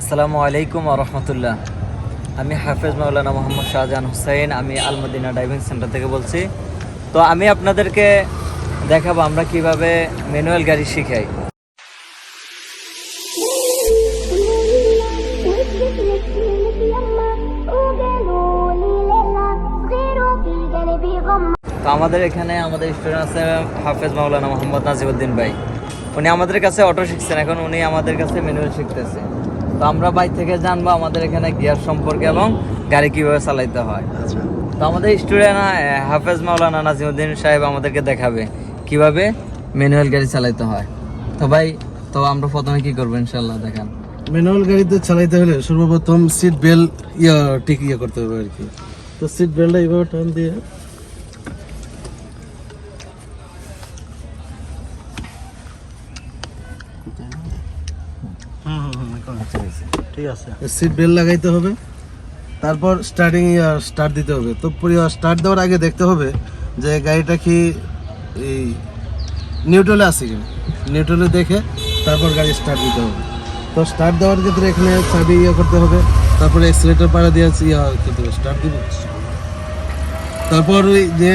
আসসালামু আলাইকুম রহমতুল্লাহ। আমি হাফেজ মাওলানা মোহাম্মদ শাহজাহান হুসাইন, আমি আলমদিনা ড্রাইভিং সেন্টার থেকে বলছি। তো আমি আপনাদেরকে দেখাবো আমরা কীভাবে ম্যানুয়াল গাড়ি শিখাই। তো আমাদের এখানে আমাদের স্টুডেন্ট আছে হাফেজ মাওলানা মোহাম্মদ নাজিবুদ্দিন ভাই। উনি আমাদের কাছে অটো শিখছেন, এখন উনি আমাদের কাছে ম্যানুয়াল শিখতেছে। তো আমরা বাই থেকে জানব আমাদের এখানে গিয়ার সম্পর্কে এবং গাড়ি কীভাবে চালাইতে হয়। আচ্ছা। তো আমাদের স্টুডেন্ট হাফেজ মাওলানা নাজিমুদ্দিন সাহেব আমাদেরকে দেখাবে কীভাবে ম্যানুয়াল গাড়ি চালাইতে হয়। তো ভাই তো আমরা প্রথমে কি করব ইনশাল্লাহ দেখান। ম্যানুয়াল গাড়িতে চালাইতে হলে সর্বপ্রথম সিট বেল্ট ইয়া ঠিক ইয়ে করতে হবে আর কি। তো সিট বেল্টটা এইভাবে টান দিয়ে সিট বেল্ট লাগাইতে হবে। তারপর স্টার্টিং স্টার্ট দিতে হবে। তো স্টার্ট দেওয়ার আগে দেখতে হবে যে গাড়িটা কি এই নিউট্রালে আছে কিনা। নিউট্রালে দেখে তারপর গাড়ি স্টার্ট দিতে হবে। তো স্টার্ট দেওয়ার ক্ষেত্রে এখানে চাবি ইয়ে করতে হবে। তারপরে এক্সিলেটার পাড়া দিয়ে ইয়ে করতে স্টার্ট দিব। তারপর যে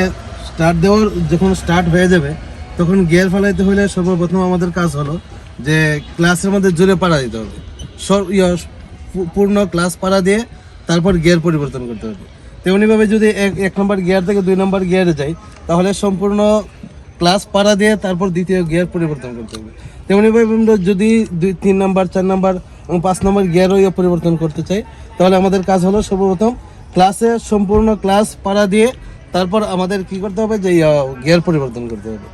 স্টার্ট দেওয়ার যখন স্টার্ট হয়ে যাবে, তখন গিয়ার ফেলাইতে হলে সর্বপ্রথম আমাদের কাজ হলো যে ক্লাসের মধ্যে জোরে পাড়া দিতে হবে। ইয়া, পূর্ণ ক্লাস পাড়া দিয়ে তারপর গিয়ার পরিবর্তন করতে হবে। তেমনিভাবে যদি এক এক নম্বর গিয়ার থেকে দুই নম্বর গিয়ারে যাই তাহলে সম্পূর্ণ ক্লাস পাড়া দিয়ে তারপর দ্বিতীয় গিয়ার পরিবর্তন করতে হবে। তেমনিভাবে আমরা যদি দুই তিন নম্বর চার নম্বর এবং পাঁচ নম্বর গিয়ারও ইয়ে পরিবর্তন করতে চাই তাহলে আমাদের কাজ হলো সর্বপ্রথম ক্লাসে সম্পূর্ণ ক্লাস পাড়া দিয়ে তারপর আমাদের কি করতে হবে যে গিয়ার পরিবর্তন করতে হবে।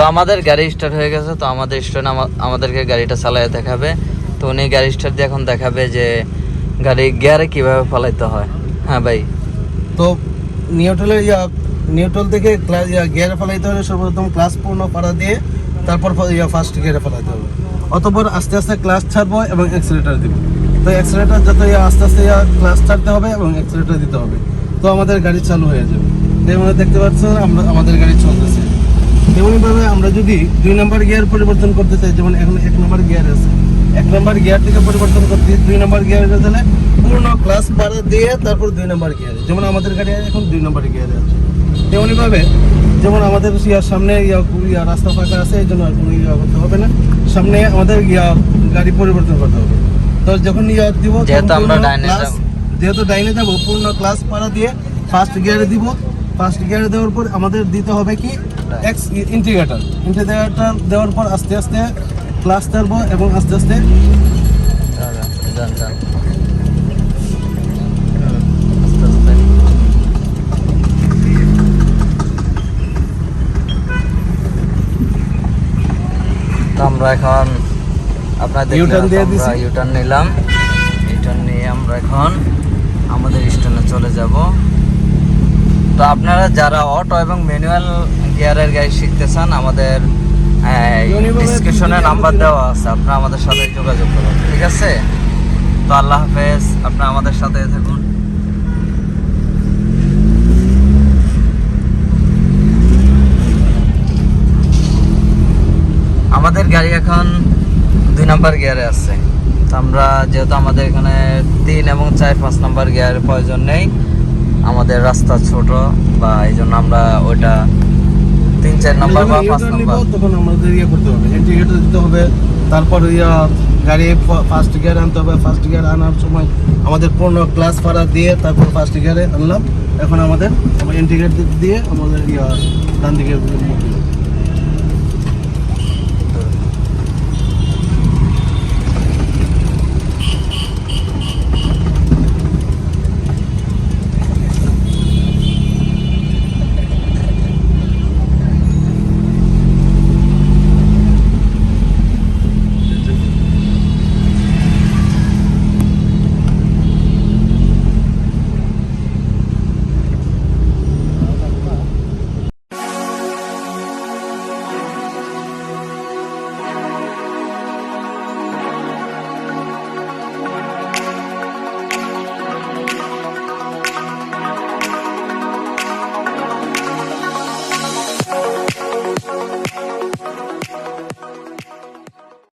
তো আমাদের গাড়ি স্টার্ট হয়ে গেছে, তো আমাদের স্টুডেন্ট আমাদেরকে গাড়িটা চালাই দেখাবে। তো উনি গাড়ি স্টার্ট দিয়ে এখন দেখাবে যে গাড়ি গিয়ারে কীভাবে ফলাইতে হয়। হ্যাঁ ভাই। তো নিউট্রালে ইয়া নিউট্রাল থেকে গিয়ারে ফেলাইতে হলে সর্বপ্রথম ক্লাস পূর্ণ পাড়া দিয়ে তারপর ফার্স্ট গিয়ারে ফেলাইতে হবে। অতপর আস্তে আস্তে ক্লাস ছাড়বো এবং অ্যাক্সিলেটার দিব। তো অ্যাক্সিলেটার যত আস্তে আস্তে, ইয়া ক্লাস ছাড়তে হবে এবং অ্যাক্সিলেটার দিতে হবে। তো আমাদের গাড়ি চালু হয়ে যাবে। যেমন দেখতে পাচ্ছেন আমরা, আমাদের গাড়ি চলতেছে। তেমনিভাবে আমরা যদি দুই নম্বর গিয়ার পরিবর্তন করতে চাই যেমন এখন এক নম্বর গিয়ার আছে এক নম্বর গিয়ার থেকে পরিবর্তন করতে দুই নম্বর গিয়ারে গেলে পূর্ণ ক্লাস পাড়া দিয়ে তারপর দুই নম্বর গিয়ারে যেমন আমাদের গাড়ি এখন দুই নম্বর গিয়ারে আছে। তেমনিভাবে যেমন আমাদের ইয়ার সামনে ইয়া রাস্তা ফাঁকা আছে এই জন্য আর কোনো ইয়া করতে হবে না। সামনে আমাদের ইয়া গাড়ি পরিবর্তন করতে হবে। তো যখন ইয়া দিব। যেহেতু ডাইনে যাব। পূর্ণ ক্লাস পাড়া দিয়ে ফার্স্ট গিয়ারে দিব। ফার্স্ট গিয়ারে দেওয়ার পর আমাদের দিতে হবে কি? এক্স ইন্টিগ্রেটার ইন্টিগ্রেটার দেওয়ার পর আস্তে আস্তে ক্লাস ছাড়বো এবং আস্তে আস্তে আমরা এখন আপনাদের U-turn দিয়ে দিছি। ইউটার্ন নিলাম। ইউটার্ন নিয়ে আমরা এখন আমাদের স্টেশনে চলে যাব। তো আপনারা যারা অটো এবং ম্যানুয়াল গিয়ারের গাড়ি শিখতে চান আমাদের ডিসক্রিপশনে নাম্বার দেওয়া আছে আপনারা আমাদের সাথে যোগাযোগ করুন ঠিক আছে? তো আল্লাহ হাফেজ আপনারা আমাদের সাথে থাকুন। আমাদের গাড়ি এখন দুই নাম্বার গিয়ারে আছে। তো আমরা যেহেতু আমাদের এখানে তিন এবং চার পাঁচ নাম্বার গিয়ারের প্রয়োজন নেই আমাদের রাস্তা ছোট বা এই জন্য আমরা ওইটা তিন চার নম্বর বা পাঁচ নাম্বার তখন আমাদের ইয়ে করতে হবে এন্ট্রি গেট দিতে হবে তারপর ইয়া গাড়ি ফার্স্ট গিয়ার আনতে হবে ফার্স্ট গিয়ার আনার সময় আমাদের পূর্ণ ক্লাস ফারা দিয়ে তারপর ফার্স্ট গিয়ারে আনলাম এখন আমাদের ইন্টিগ্রেট দিয়ে আমাদের ইয়া ডান দিকে।